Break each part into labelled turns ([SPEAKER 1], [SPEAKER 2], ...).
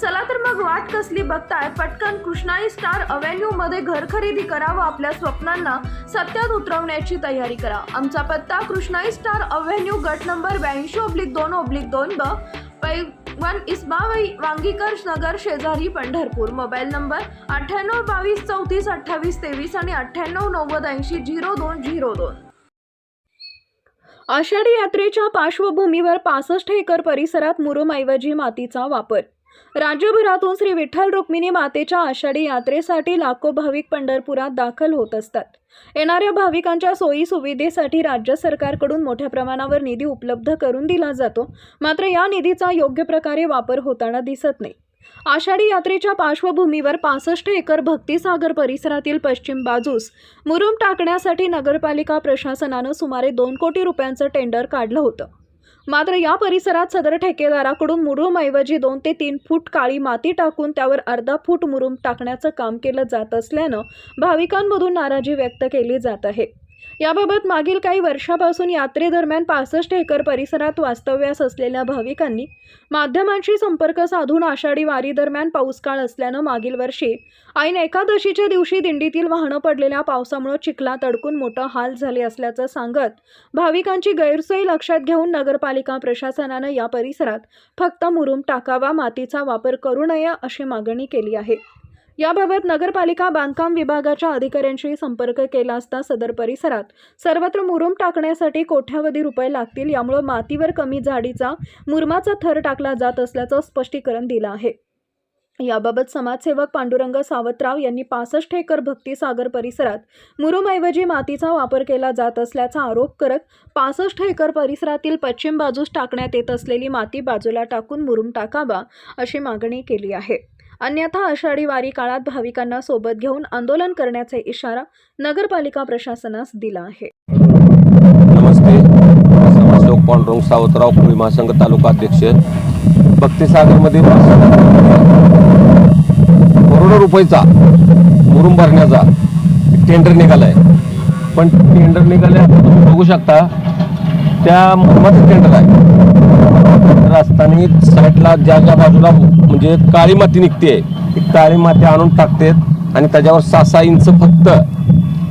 [SPEAKER 1] चला तर मग वाट कसली बघताय. पटकन कृष्णाई स्टार अव्हेन्यू मध्ये घर खरेदी करा व आपल्या स्वप्नांना सत्यात उतरवण्याची तयारी करा. आमचा पत्ता कृष्णाई स्टार अव्हेन्यू गट नंबर ब्याऐंशी ओब्लिक दोन ओब्लिक दोन ब पै वन इस्माबाई वांगीकर नगर शेजारी पंढरपूर. मोबाईल नंबर अठ्ठ्याण्णव बावीस चौतीस अठ्ठावीस तेवीस आणि अठ्ठ्याण्णव नव्वद ऐंशी झिरो दोन झिरो दोन. आषाढी यात्रेच्या पार्श्वभूमीवर पासष्ट एकर परिसरात मुरुमऐवजी मातीचा वापर. राज्यभरातून श्री विठ्ठल रुक्मिणी मातेच्या आषाढी यात्रेसाठी लाखो भाविक पंढरपुरात दाखल होत असतात. येणाऱ्या भाविकांच्या सोयी सुविधेसाठी राज्य सरकारकडून मोठ्या प्रमाणावर निधी उपलब्ध करून दिला जातो. मात्र या निधीचा योग्य प्रकारे वापर होताना दिसत नाही. आषाढी यात्रेच्या पार्श्वभूमीवर पासष्ट एकर भक्तिसागर परिसरातील पश्चिम बाजूस मुरुम टाकण्यासाठी नगरपालिका प्रशासनानं सुमारे दोन कोटी रुपयांचं टेंडर काढलं होतं. मात्र या परिसरात सदर ठेकेदाराकडून मुरुमऐवजी दोन ते तीन फूट काळी माती टाकून त्यावर अर्धा फूट मुरुम टाकण्याचं काम केलं जात असल्यानं भाविकांमधून नाराजी व्यक्त केली जात आहे. याबाबत मागील काही वर्षापासून यात्रेदरम्यान पासष्ट एकर परिसरात वास्तव्यास असलेल्या भाविकांनी माध्यमांशी संपर्क साधून आषाढी वारीदरम्यान पाऊसकाळ असल्यानं मागील वर्षी ऐन एकादशीच्या दिवशी दिंडीतील वाहनं पडलेल्या पावसामुळे चिखलात अडकून मोठं हाल झाले असल्याचं सांगत भाविकांची गैरसोय लक्षात घेऊन नगरपालिका प्रशासनानं या परिसरात फक्त मुरुम टाकावा मातीचा वापर करू नये अशी मागणी केली आहे. याबाबत नगरपालिका बांधकाम विभागाच्या अधिकाऱ्यांशी संपर्क केला असता सदर परिसरात सर्वत्र मुरुम टाकण्यासाठी कोट्यावधी रुपये लागतील यामुळे मातीवर कमी जाडीचा मुरमाचा थर टाकला जात असल्याचं स्पष्टीकरण दिलं आहे. याबाबत समाजसेवक पांडुरंग सावतराव यांनी पासष्ट एकर भक्तिसागर परिसरात मुरुमऐवजी मातीचा वापर केला जात असल्याचा आरोप करत पासष्ट एकर परिसरातील पश्चिम बाजूस टाकण्यात येत असलेली माती बाजूला टाकून मुरुम टाकावा अशी मागणी केली आहे. अन्यथा आषाढी वारी काळात भाविकांना सोबत घेऊन आंदोलन करण्याचा इशारा नगरपालिका प्रशासनास दिला आहे.
[SPEAKER 2] नमस्ते. समाजसेवक पांडुरंग सावतराव महासंघ तालुका अध्यक्ष भक्तिसागरमध्ये करोडो रुपयेचा मुरुम भरण्याचा टेंडर निघालाय. पण टेंडर निघाले आता तुम्ही बघू शकता त्या मुरुमाचं टेंडर आहे. असताना साईडला ज्या ज्या बाजूला म्हणजे काळी माती निघते ती काळी माती आणून टाकतेत आणि त्याच्यावर सहा सहा इंच फक्त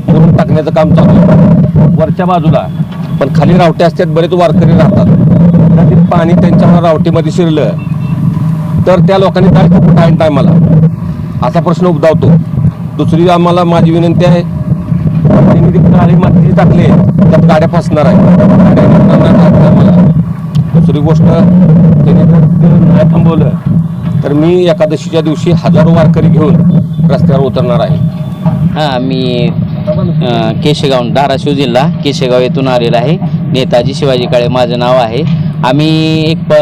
[SPEAKER 2] मुरुम टाकण्याचं काम चालू आहे. वरच्या बाजूला पण खाली रावटे असतात बरेच वारकरी राहतात. तर पाणी त्यांच्या रावटीमध्ये शिरलं तर त्या लोकांनी काय कुठं आहे टायमाला असा प्रश्न उद्भवतो. दुसरी आम्हाला माझी विनंती आहे त्यांनी ती काळी माती टाकले त्यात गाड्या फसणार आहे आम्हाला. दुसरी गोष्ट त्यांनी जर नाही थांबवलं तर मी एकादशीच्या दिवशी हजारो वारकरी घेऊन रस्त्यावर उतरणार आहे.
[SPEAKER 3] हां मी केशेगाव धाराशिव जिल्हा केशेगाव येथून आलेला आहे. नेताजी शिवाजी काळे माझं नाव आहे. आम्ही एक प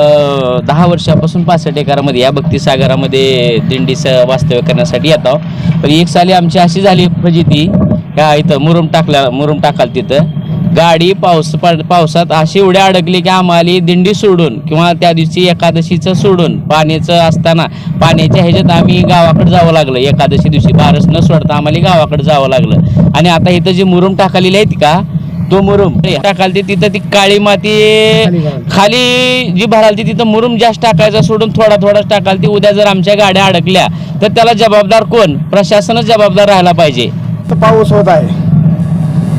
[SPEAKER 3] दहा वर्षापासून पासष्ट एकरामध्ये या भक्तिसागरामध्ये दिंडीचं वास्तव्य करण्यासाठी येत. आहो पण एक साली आमची अशी झाली फजिती का इथं मुरुम टाकल्या मुरुम टाकाल तिथं. गाडी पाऊस पावसात अशी एवढ्या अडकली की आम्हाला दिंडी सोडून किंवा त्या दिवशी एकादशीचं सोडून पाण्याचं असताना पाण्याच्या ह्याच्यात आम्ही गावाकडे जावं लागलं. एकादशी दिवशी बारस न सोडता आम्हाला गावाकडे जावं लागलं. आणि आता इथं जी मुरुम टाकलेली आहेत का तो मुरुम. टाकाल तिथं ती काळी माती. खाली जी भराल तिथं मुरुम जास्त टाकायचा सोडून थोडा थोडाच टाकाल ती उद्या जर आमच्या गाड्या अडकल्या तर त्याला जबाबदार कोण? प्रशासनच जबाबदार राहायला पाहिजे.
[SPEAKER 4] पाऊस होत आहे.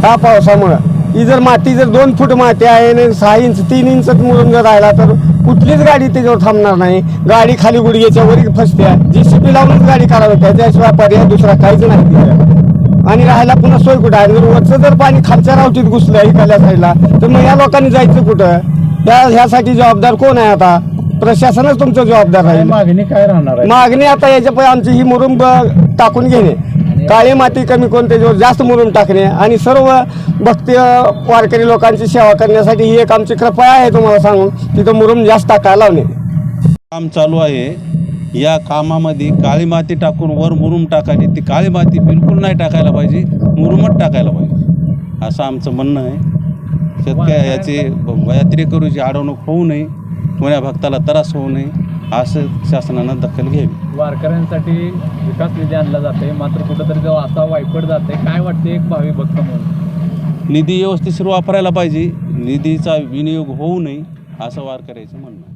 [SPEAKER 4] त्या पावसामुळं. ही जर माती जर दोन फूट माती आहे आणि सहा इंच तीन इंच मुरून जर राहिला तर कुठलीच गाडी त्याच्यावर थांबणार नाही. गाडी खाली गुडघ्याच्या वरील फसते. जी सी पी लावूनच गाडी काढावी त्याच्याशिवाय पर्याय दुसरा काहीच नाही आणि राहायला पुन्हा सोय कुठं आहे? जर वरचं जर पाणी खालच्या रावटीत घुसलं इकडल्या साईडला तर मग या लोकांनी जायचं कुठं? त्या ह्यासाठी जबाबदार कोण आहे आता? प्रशासनच तुमचं जबाबदार राहील.
[SPEAKER 5] मागणी काय राहणार आहे?
[SPEAKER 4] मागणी आता याच्या पहिले आमची ही मुरुम ब- टाकून घेणे. काळी माती कमी करून त्याच्यावर जास्त मुरुम टाकणे. आणि सर्व भक्ती वारकरी लोकांची सेवा करण्यासाठी ही एक आमची कृपया आहे तुम्हाला सांगून तिथं मुरुम जास्त टाकायला लावणे.
[SPEAKER 6] काम चालू आहे. या कामामध्ये काळी माती टाकून वर मुरुम टाकायची. ती काळी माती बिलकुल नाही टाकायला पाहिजे मुरुमच टाकायला पाहिजे. असं आमचं म्हणणं आहे. शेतकऱ्या याची यात्रेकरूची अडवणूक होऊ नये कोण्या भक्ताला त्रास होऊ नये असं शासनानं दखल घ्यावी.
[SPEAKER 5] वारकऱ्यांसाठी विकास निधी आणला जाते मात्र कुठंतरी जेव्हा असा वायपट जाते काय वाटते एक भावी भक्त म्हणून?
[SPEAKER 6] निधी व्यवस्थिशीर वापरायला पाहिजे. निधीचा विनियोग होऊ नये असं वारकऱ्याचं म्हणणं आहे.